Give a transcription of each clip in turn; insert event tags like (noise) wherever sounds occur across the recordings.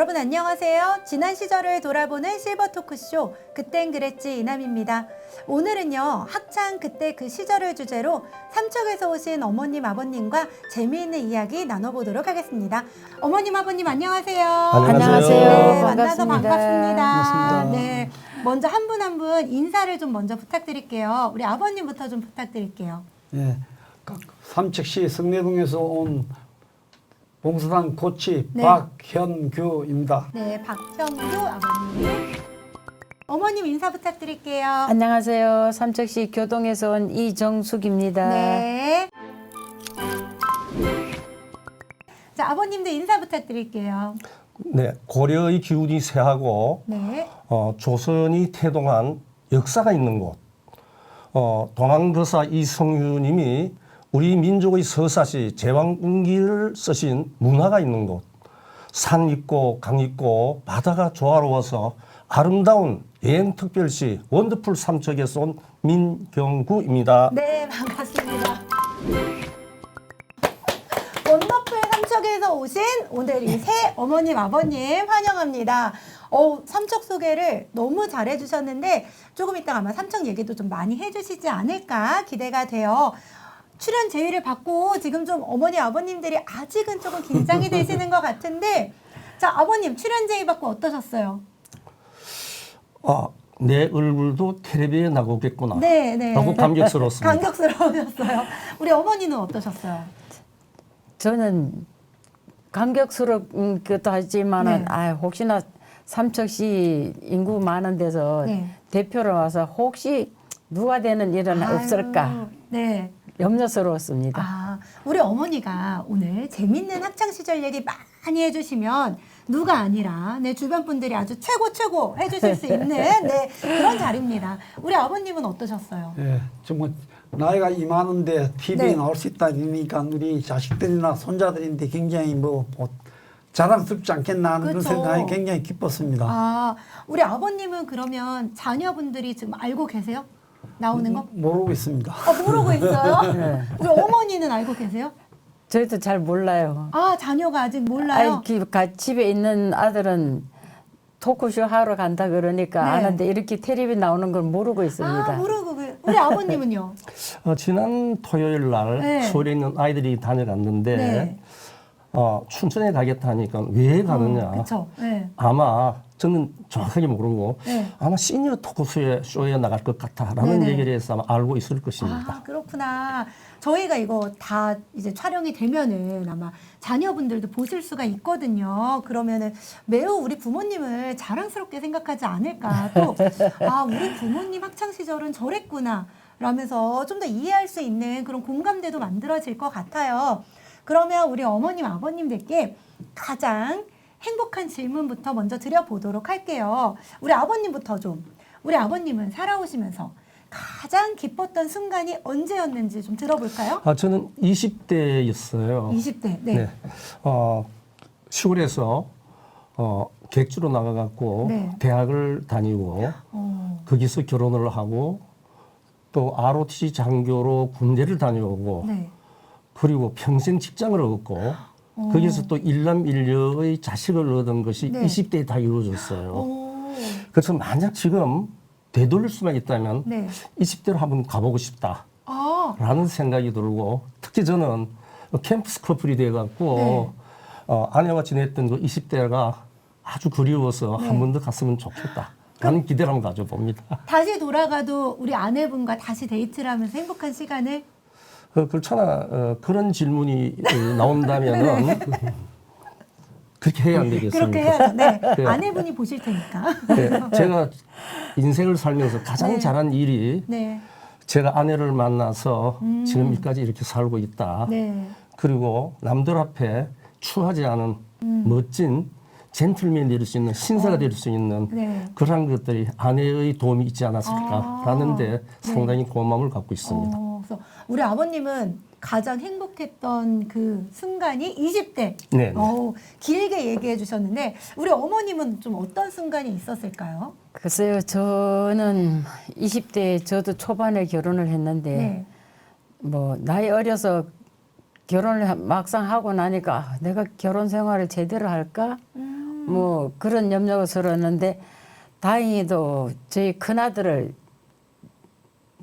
여러분 안녕하세요. 지난 시절을 돌아보는 실버 토크쇼 그땐 그랬지 이남입니다. 오늘은요 학창 그때 그 시절을 주제로 삼척에서 오신 어머님 아버님과 재미있는 이야기 나눠보도록 하겠습니다. 어머님 아버님 안녕하세요. 안녕하세요. 네, 만나서 반갑습니다. 반갑습니다. 반갑습니다. 네, 먼저 한 분 한 분 인사를 좀 먼저 부탁드릴게요. 우리 아버님부터 좀 부탁드릴게요. 예, 각 삼척시 성내동에서 온 봉사단 코치 네. 박현규입니다. 네, 박형규 아버님. 어머님 인사 부탁드릴게요. 안녕하세요. 삼척시 교동에서 온 이정숙입니다. 네. 자, 아버님도 인사 부탁드릴게요. 네, 고려의 기운이 세하고 네. 어, 조선이 태동한 역사가 있는 곳. 어, 동항거사 이성유님이 우리 민족의 서사시 제왕운기를 쓰신 문화가 있는 곳. 산 있고 강 있고 바다가 조화로워서 아름다운 여행 특별시 원더풀 삼척에서 온 민경구입니다. 네, 반갑습니다. 원더풀 삼척에서 오신 오늘 이 새 어머님, 아버님 환영합니다. 어, 삼척 소개를 너무 잘해 주셨는데 조금 이따 아마 삼척 얘기도 좀 많이 해 주시지 않을까 기대가 돼요. 출연 제의를 받고 지금 좀 어머니, 아버님들이 아직은 조금 긴장이 되시는 것 같은데 자, 아버님 출연 제의 받고 어떠셨어요? 아, 내 얼굴도 텔레비에 나오겠구나. 네, 네. 라고 감격스러웠습니다. 감격스러우셨어요. 우리 어머니는 어떠셨어요? 저는 감격스러운 것도 하지만은 네. 아 혹시나 삼척시 인구 많은 데서 네. 대표로 와서 혹시 누가 되는 일은 아유, 없을까 네. 염려스러웠습니다. 아, 우리 어머니가 오늘 재밌는 학창 시절 얘기 많이 해주시면 누가 아니라 내 주변 분들이 아주 최고 최고 해주실 수 있는 (laughs) 네, 그런 자리입니다. 우리 아버님은 어떠셨어요? 예, 정말 나이가 이만한데 TV에 네. 나올 수 있다니까 우리 자식들이나 손자들인데 굉장히 뭐, 뭐 자랑스럽지 않겠나 하는 그런 그쵸. 생각이 굉장히 기뻤습니다. 아, 우리 아버님은 그러면 자녀분들이 지금 알고 계세요? 나오는 거? 모르고 있습니다. 어, 모르고 있어요? (laughs) 우리 어머니는 알고 계세요? 저희도 잘 몰라요. 아, 자녀가 아직 몰라요? 아이, 기- 가- 집에 있는 아들은 토크쇼 하러 간다 그러니까 네. 아는데 이렇게 텔레비 나오는 걸 모르고 있습니다. 아, 모르고 그- 우리 아버님은요? (laughs) 어, 지난 토요일 날 네. 서울에 있는 아이들이 다녀갔는데 네. 어, 춘천에 가겠다 하니까 왜 가느냐. 어, 그쵸. 네. 아마 저는 정확하게 모르고 네. 아마 시니어 토크쇼에 쇼에 나갈 것 같다라는 네네. 얘기를 해서 아마 알고 있을 것입니다. 아, 그렇구나. 저희가 이거 다 이제 촬영이 되면은 아마 자녀분들도 보실 수가 있거든요. 그러면은 매우 우리 부모님을 자랑스럽게 생각하지 않을까. 또, (laughs) 아, 우리 부모님 학창시절은 저랬구나. 라면서 좀 더 이해할 수 있는 그런 공감대도 만들어질 것 같아요. 그러면 우리 어머님, 아버님들께 가장 행복한 질문부터 먼저 드려보도록 할게요. 우리 아버님부터 좀. 우리 아버님은 살아오시면서 가장 기뻤던 순간이 언제였는지 좀 들어볼까요? 아, 저는 20대였어요. 20대. 네. 어, 시골에서 어, 객주로 나가갖고 네. 대학을 다니고 어, 거기서 결혼을 하고 또 ROTC 장교로 군대를 다녀오고 네. 그리고 평생 직장을 얻고 거기서 또 일남 일녀의 자식을 얻은 것이 어. 네. 20대에 다 이루어졌어요. 오, 그래서 만약 지금 되돌릴 수만 있다면 네. 20대로 한번 가보고 싶다라는 아, 생각이 들고 특히 저는 캠퍼스 커플이 돼갖고 네. 어, 아내와 지냈던 그 20대가 아주 그리워서 네. 한번 더 갔으면 좋겠다 라는 기대를 한번 가져봅니다. 다시 돌아가도 우리 아내분과 다시 데이트를 하면서 행복한 시간을 어, 그렇잖아. 어, 그런 질문이 어, 나온다면은 (laughs) 그렇게 해야 안 되겠습니까? 그렇게 해야죠. 네. 네. 아내분이 보실 테니까. 네, 제가 인생을 살면서 가장 네. 잘한 일이 네. 제가 아내를 만나서 지금까지 이렇게 살고 있다. 음. 네. 그리고 남들 앞에 추하지 않은 음. 멋진 젠틀맨이 될 수 있는 신사가 될수 있는 네. 그러한 것들이 아내의 도움이 있지 않았을까라는 데 상당히 고마움을 갖고 있습니다. 어, 그래서 우리 아버님은 가장 행복했던 그 순간이 20대. 네, 네. 어, 길게 얘기해 주셨는데 우리 어머님은 좀 어떤 순간이 있었을까요? 글쎄요, 저는 20대 저도 초반에 결혼을 했는데 네. 뭐 나이 어려서 결혼을 하- 막상 하고 나니까 아, 내가 결혼 생활을 제대로 할까? 음. 뭐 그런 염려가 서러웠는데 다행히도 저희 큰아들을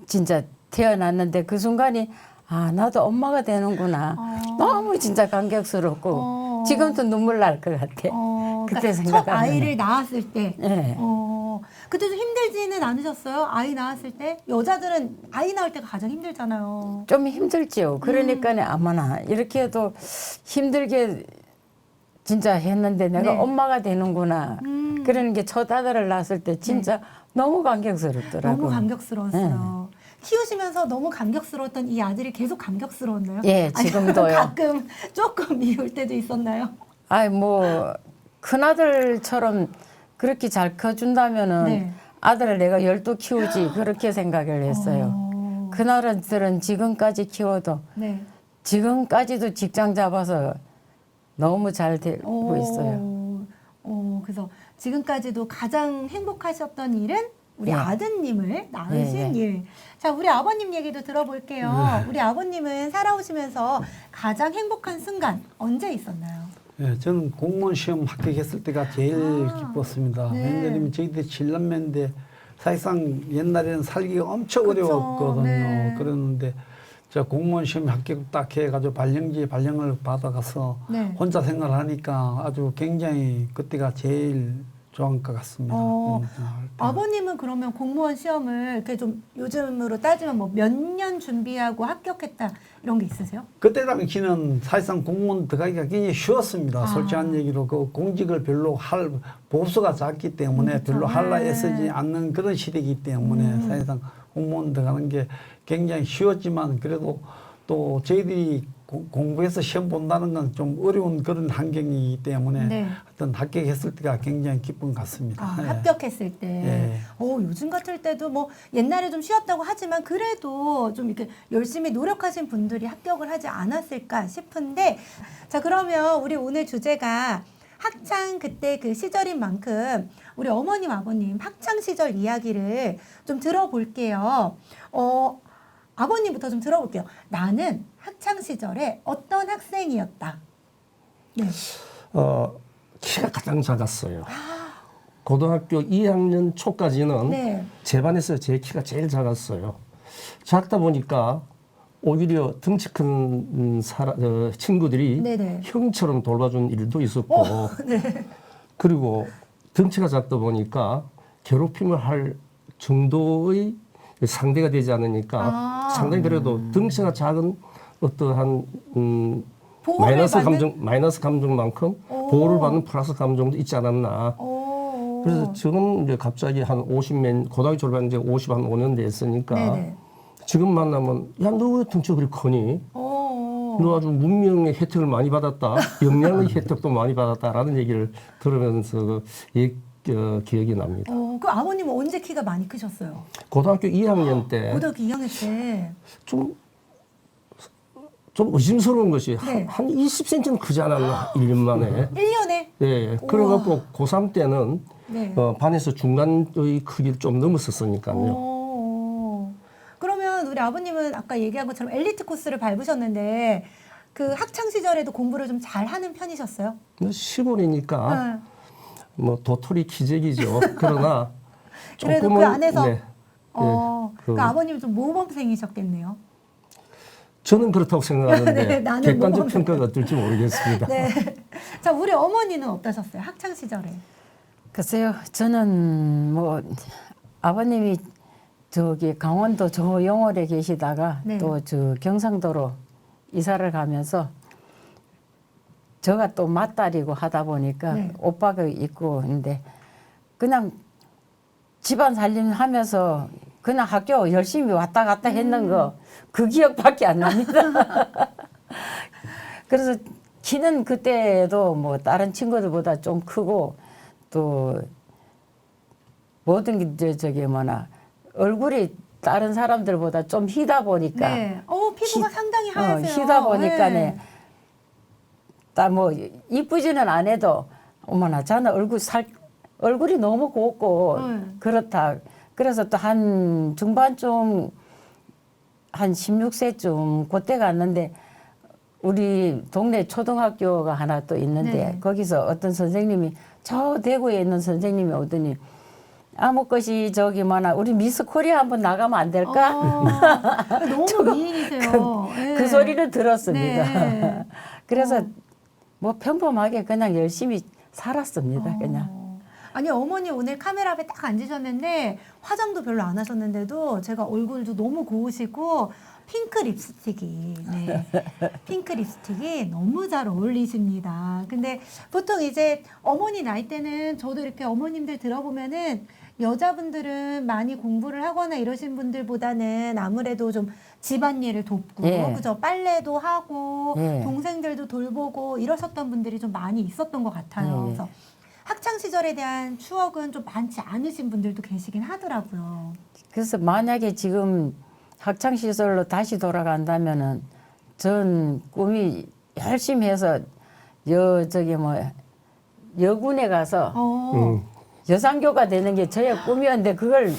진짜 태어났는데 그 순간이 아 나도 엄마가 되는구나 너무 진짜 감격스럽고 어. 지금도 눈물 날 것 같아 어, 그때 그러니까 첫 생각하면 아이를 낳았을 때. 네. 어, 그때도 힘들지는 않으셨어요? 아이 낳았을 때? 여자들은 아이 낳을 때가 가장 힘들잖아요. 좀 힘들지요. 그러니까 아마나 이렇게 해도 힘들게 진짜 했는데 내가 네. 엄마가 되는구나. 음. 그러는 게 첫 아들을 낳았을 때 진짜 너무 감격스럽더라고. 너무 감격스러웠어요. 키우시면서 너무 감격스러웠던 이 아들이 계속 감격스러웠나요? 예, 지금도요. 가끔 조금 (laughs) 미울 때도 있었나요? 아이 뭐 큰아들처럼 그렇게 잘 커준다면은 네. 아들을 내가 열두 키우지 (gasps) 그렇게 생각을 했어요. 어, 큰아들은 지금까지 키워도 네. 지금까지도 직장 잡아서 너무 잘 되고 오, 있어요. 어, 그래서 지금까지도 가장 행복하셨던 일은 우리 예. 아드님을 낳으신 예, 예. 일. 자, 우리 아버님 얘기도 들어볼게요. 우리 아버님은 살아오시면서 가장 행복한 순간 언제 있었나요? 예, 저는 공무원 시험 합격했을 때가 제일 아, 기뻤습니다. 네. 왜냐하면 저희들 칠남매인데 사실상 옛날에는 살기가 엄청 그쵸, 어려웠거든요. 네. 그랬는데 저 공무원 시험 합격 딱 해가지고 발령지 발령을 받아가서 네. 혼자 생활하니까 아주 굉장히 그때가 제일 좋은 것 같습니다. 어, 음, 때. 아버님은 그러면 공무원 시험을 이렇게 좀 요즘으로 따지면 뭐 몇 년 준비하고 합격했다 이런 게 있으세요? 그때 당시는 사실상 공무원 들어가기가 굉장히 쉬웠습니다. 아. 솔직한 얘기로 그 공직을 별로 할 보수가 작기 때문에 음, 그쵸. 별로 할라 네. 애쓰지 않는 그런 시대이기 때문에 음. 사실상 공무원 들어가는 게 굉장히 쉬웠지만 그래도 또 저희들이 고- 공부해서 시험 본다는 건 좀 어려운 그런 환경이기 때문에 네. 어떤 합격했을 때가 굉장히 기쁜 것 같습니다. 아, 예. 합격했을 때. 예. 어, 요즘 같을 때도 뭐 옛날에 좀 쉬었다고 하지만 그래도 좀 이렇게 열심히 노력하신 분들이 합격을 하지 않았을까 싶은데 자, 그러면 우리 오늘 주제가 학창 그때 그 시절인 만큼 우리 어머님 아버님 학창 시절 이야기를 좀 들어볼게요. 어, 아버님부터 좀 들어볼게요. 나는 학창 시절에 어떤 학생이었다. 네. 어, 키가 가장 작았어요. 고등학교 2학년 초까지는 네. 제 반에서 제 키가 제일 작았어요. 작다 보니까 오히려 덩치 큰 음, 사람, 어, 친구들이 네네. 형처럼 돌봐준 일도 있었고 그리고 덩치가 작다 보니까 괴롭힘을 할 정도의 상대가 되지 않으니까 아. 상당히 그래도 덩치가 작은 어떠한 음, 보호를 마이너스 받는- 감정 마이너스 감정만큼 오. 보호를 받는 플러스 감정도 있지 않았나. 오. 그래서 지금 이제 갑자기 한 50년 고등학교 졸업한 지 50, 한 5년 됐으니까 네네. 지금 만나면 야 너왜 덩치가 그리 커니? 오. 너 아주 문명의 혜택을 많이 받았다. 영양의 (laughs) 혜택도 많이 받았다라는 얘기를 들으면서 그 예, 어, 기억이 납니다. 어, 그 아버님은 언제 키가 많이 크셨어요? 고등학교 2학년 때 고등학교 2학년 때. 좀, 좀 의심스러운 것이 네. 한, 한 20cm는 크지 않았나, 1년 만에. 1년에? 예, 그래갖고 고3 때는 네. 어, 반에서 중간의 크기를 좀 넘었었으니까요. 오. 그러면 우리 아버님은 아까 얘기한 것처럼 엘리트 코스를 밟으셨는데 그 학창 시절에도 공부를 좀 잘하는 편이셨어요? 뭐 시골이니까 네. 뭐 도토리 기재기죠. 그러나 (laughs) 그래도 그 조금은 안에서 네, 어, 그- 그러니까 아버님 좀 모범생이셨겠네요. 저는 그렇다고 생각하는데 (laughs) 네, 나는 객관적 모범생. 평가가 어떨지 모르겠습니다. (laughs) 네. 자, 우리 어머니는 어떠셨어요? 학창 시절에. 글쎄요, 저는 뭐 아버님이 저기 강원도 저 영월에 계시다가 네. 또저 경상도로 이사를 가면서 저가 또 맏딸이고 하다 보니까 네. 오빠가 있고 근데 그냥 집안 살림 하면서 그냥 학교 열심히 왔다 갔다 했는 거 그 기억밖에 안 납니다. (laughs) 그래서 키는 그때도 뭐 다른 친구들보다 좀 크고 또 모든 게 저- 저기 뭐나 얼굴이 다른 사람들보다 좀 희다 보니까 네. 어, 피부가 희- 상당히 어, 하얘세요. 희다 보니까네 네. 다뭐 이쁘지는 않아도 어머나 자는 얼굴 살 얼굴이 너무 곱고 음. 그렇다. 그래서 또 한 중반쯤 한 16세쯤 그때 갔는데 우리 동네 초등학교가 하나 또 있는데 네. 거기서 어떤 선생님이 저 대구에 있는 선생님이 오더니 아무 것이 저기 뭐나 우리 미스 코리아 한번 나가면 안 될까? 어, 너무 (laughs) 미인이세요. 예. 그 소리를 들었습니다. 네. (laughs) 그래서 뭐 평범하게 그냥 열심히 살았습니다. 그냥. 어. 아니 어머니 오늘 카메라 앞에 딱 앉으셨는데 화장도 별로 안 하셨는데도 제가 얼굴도 너무 고우시고 핑크 립스틱이 네. (laughs) 핑크 립스틱이 너무 잘 어울리십니다. 근데 보통 이제 어머니 나이 때는 저도 이렇게 어머님들 들어보면은 여자분들은 많이 공부를 하거나 이러신 분들보다는 아무래도 좀 집안일을 돕고 예. 그죠 빨래도 하고 예. 동생들도 돌보고 이러셨던 분들이 좀 많이 있었던 것 같아요. 예. 그래서 학창 시절에 대한 추억은 좀 많지 않으신 분들도 계시긴 하더라고요. 그래서 만약에 지금 학창 시절로 다시 돌아간다면은 전 꿈이 열심히 해서 여 저기 뭐 여군에 가서 어. 음. 여상교가 되는 게 저의 꿈이었는데 그걸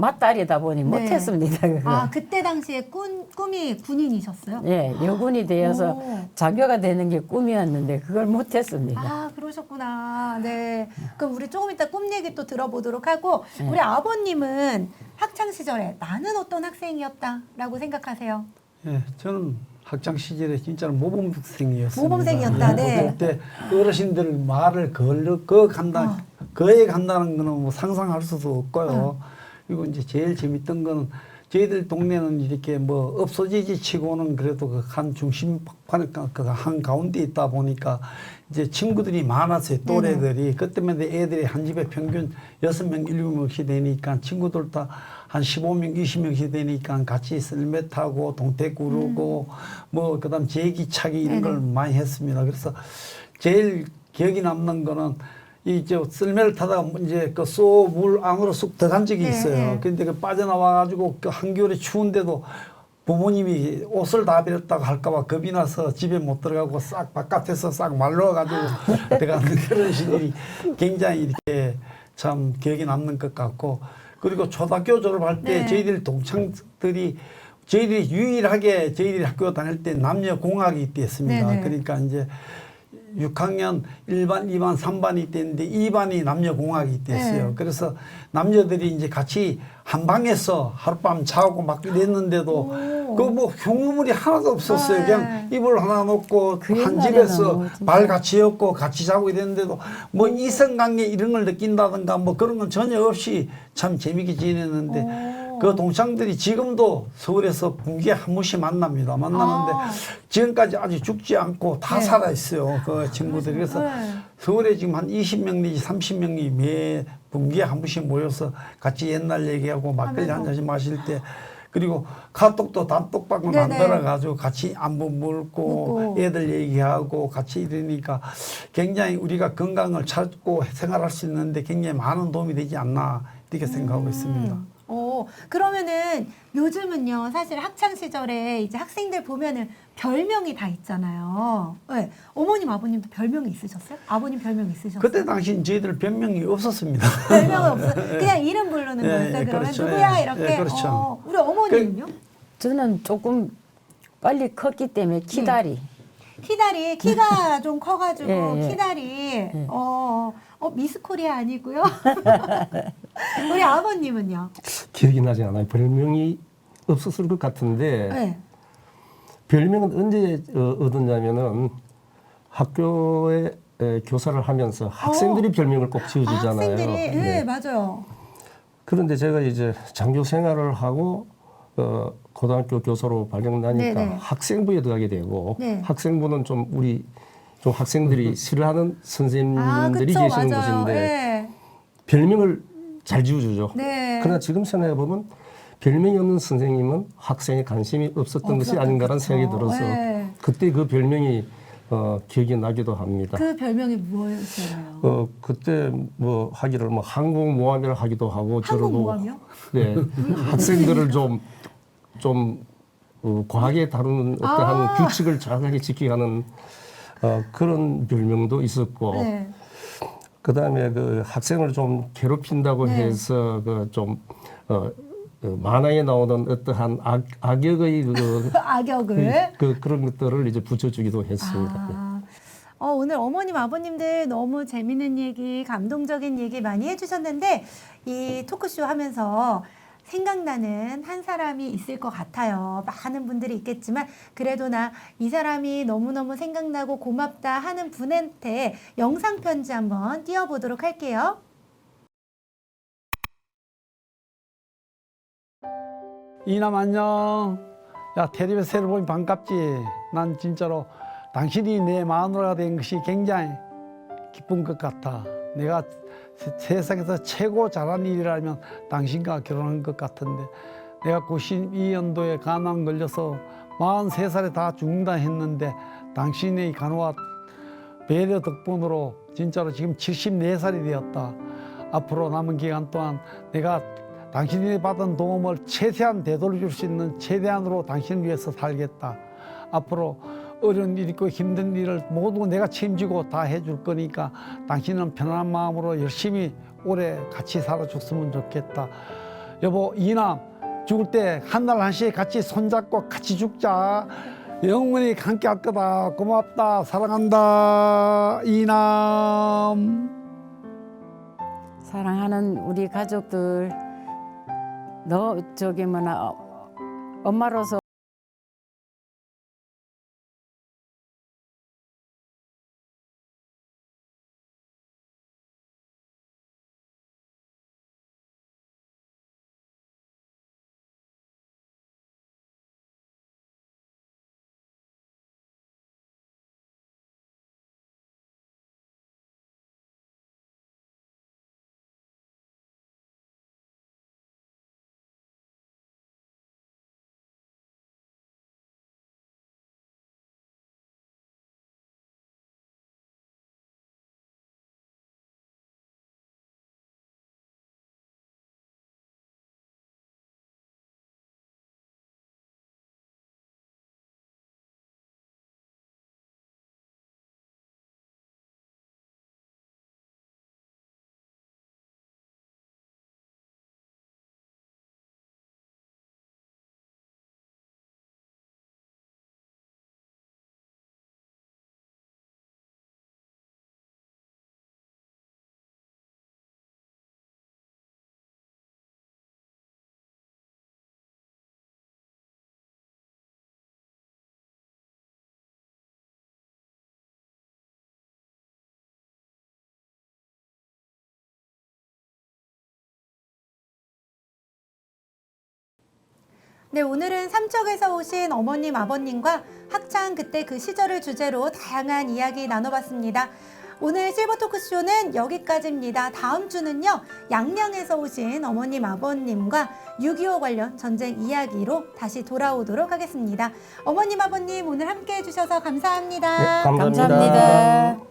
맞다리다 보니 네. 못했습니다. 그거. 아 그때 당시에 꿈 꿈이 군인이셨어요? 예, 여군이 되어서 오. 장교가 되는 게 꿈이었는데 그걸 못했습니다. 아 그러셨구나. 네. 그럼 우리 조금 이따 꿈 얘기 또 들어보도록 하고 네. 우리 아버님은 학창 시절에 나는 어떤 학생이었다라고 생각하세요? 예, 저는 학창 시절에 진짜로 모범생이었습니다. 모범생이었다, 네. 그때 어르신들 말을 걸러 거 간다, 거에 간다는 거는 뭐 상상할 수도 없고요. 그리고 이제 제일 재밌던 거는 저희들 동네는 이렇게 뭐 없어지지 치고는 그래도 그 한 중심판 그한 가운데 있다 보니까 이제 친구들이 많았어요 또래들이 그때마다 애들이 한 집에 평균 여섯 명 일곱 명씩 되니까 친구들 다한 15명 20명씩 되니까 같이 썰매 타고 동태 구르고 뭐 그다음 제기 차기 이런 걸 많이 했습니다. 그래서 제일 기억이 남는 거는 이저 썰매를 타다가 이제 그쏘물 안으로 쑥 들어간 적이 네, 있어요. 네. 근데 그 빠져나와 가지고 그 한겨울에 추운데도 부모님이 옷을 다 버렸다고 할까봐 겁이 나서 집에 못 들어가고 싹 바깥에서 싹 말려가지고 들어가는 (laughs) 그런 시절이 굉장히 이렇게 참 기억에 남는 것 같고 그리고 초등학교 졸업할 때 네. 저희들 동창들이 저희들이 유일하게 저희들이 학교 다닐 때 남녀 공학이 있었습니다. 네 네. 그러니까 이제 6학년 1반, 2반, 3반이 있는데 2반이 남녀 공학이 있었어요. 네. 그래서 남녀들이 이제 같이 한 방에서 하룻밤 자고 막 이랬는데도 오. 그뭐 흉물이 하나도 없었어요. 네. 그냥 이불 하나 놓고 그한 집에서 뭐. 발 같이 엮고 같이 자고 이랬는데도 뭐 이성관계 이런 걸 느낀다든가 뭐 그런 건 전혀 없이 참 재밌게 지냈는데 오. 그 동창들이 지금도 서울에서 분기에 한 번씩 만납니다. 만나는데 아. 지금까지 아직 죽지 않고 다 네. 살아 있어요. 그 친구들이 그래서 네. 서울에 지금 한 20명 내지 30명이 매 분기에 한 번씩 모여서 같이 옛날 얘기하고 막걸리. 한 잔씩 마실 때 그리고 카톡도 단톡방을 네네. 만들어 가지고 같이 안부 묻고. 애들 얘기하고 같이 이러니까 굉장히 우리가 건강을 찾고 생활할 수 있는데 굉장히 많은 도움이 되지 않나 이렇게 생각하고 있습니다. 그러면은 요즘은요, 사실 학창 시절에 이제 학생들 보면은 별명이 다 있잖아요. 네. 어머님, 아버님도 별명이 있으셨어요? 아버님 별명 있으셨어요? 그때 당시 저희들 별명이 없었습니다. 별명은 없어요. (laughs) 그냥 이름 부르는 예, 거였어요. 예, 그러면 그렇죠. 누구야 예, 이렇게. 예, 그렇죠. 어, 우리 어머님은요? 저는 조금 빨리 컸기 때문에 키다리. 키다리 키가 (laughs) 좀 커가지고 예, 예. 키다리 어, 어 미스 코리아 아니고요. (laughs) 우리 아버님은요? 기억이 나지 않아요. 별명이 없었을 것 같은데 네. 별명은 언제 어, 얻었냐면은 학교에 에, 교사를 하면서 학생들이 별명을 꼭 아, 지어주잖아요. 학생들이 네. 네. 맞아요. 그런데 제가 이제 장교 생활을 하고 어, 고등학교 교사로 발령나니까 네네. 학생부에 들어가게 되고 네. 학생부는 좀 우리 좀 학생들이 싫어하는 아, 선생님들이 그쵸, 계시는 맞아요. 곳인데 네. 별명을 잘 지어주죠. 네. 그러나 지금 생각해 보면 별명이 없는 선생님은 학생에 관심이 없었던 것이 아닌가라는. 생각이 들어서 네. 그때 그 별명이 어, 기억이 나기도 합니다. 그 별명이 뭐였어요? 어 그때 뭐 하기를 뭐 항공 모함이라 하기도 하고 저러고 항공 모함이요? 네 학생들을 좀 좀 어, 과하게 다루는 어떠한 아. 규칙을 정확하게 지키게 하는 어, 그런 별명도 있었고 네. 그다음에 그 학생을 좀 괴롭힌다고 네. 해서 그좀 어, 그 만화에 나오는 어떠한 악, 악역의 그, (laughs) 악역을. 그 그런 것들을 이제 붙여주기도 했습니다. 아, 어, 오늘 어머님, 아버님들 너무 재밌는 얘기, 감동적인 얘기 많이 해주셨는데, 이 토크쇼 하면서 생각나는 한 사람이 있을 것 같아요. 많은 분들이 있겠지만, 그래도 나 이 사람이 너무너무 생각나고 고맙다 하는 분한테 영상 편지 한번 띄워보도록 할게요. 이남 안녕. 야 텔레비전 새로 보니 반갑지. 난 진짜로 당신이 내 마누라가 된 것이 굉장히 기쁜 것 같아. 내가 세- 세상에서 최고 잘한 일이라면 당신과 결혼한 것 같은데 내가 92년도에 간암 걸려서 43살에 다 죽는다 했는데 당신의 간호와 배려 덕분으로 진짜로 지금 74살이 되었다. 앞으로 남은 기간 동안 내가 당신이 받은 도움을 최대한 되돌려줄 수 있는 최대한으로 당신을 위해서 살겠다. 앞으로 어려운 일 있고 힘든 일을 모두 내가 책임지고 다 해줄 거니까 당신은 편안한 마음으로 열심히 오래 같이 살아줬으면 좋겠다. 여보 이남 죽을 때 한 날 한시에 같이 손잡고 같이 죽자. 영원히 함께 할 거다. 고맙다. 사랑한다. 이남. 사랑하는 우리 가족들 너 저기 뭐나 어, 엄마로서 네, 오늘은 삼척에서 오신 어머님, 아버님과 학창 그때 그 시절을 주제로 다양한 이야기 나눠봤습니다. 오늘 실버 토크쇼는 여기까지입니다. 다음 주는요, 양양에서 오신 어머님, 아버님과 6.25 관련 전쟁 이야기로 다시 돌아오도록 하겠습니다. 어머님, 아버님 오늘 함께 해주셔서 감사합니다. 네, 감사합니다. 감사합니다.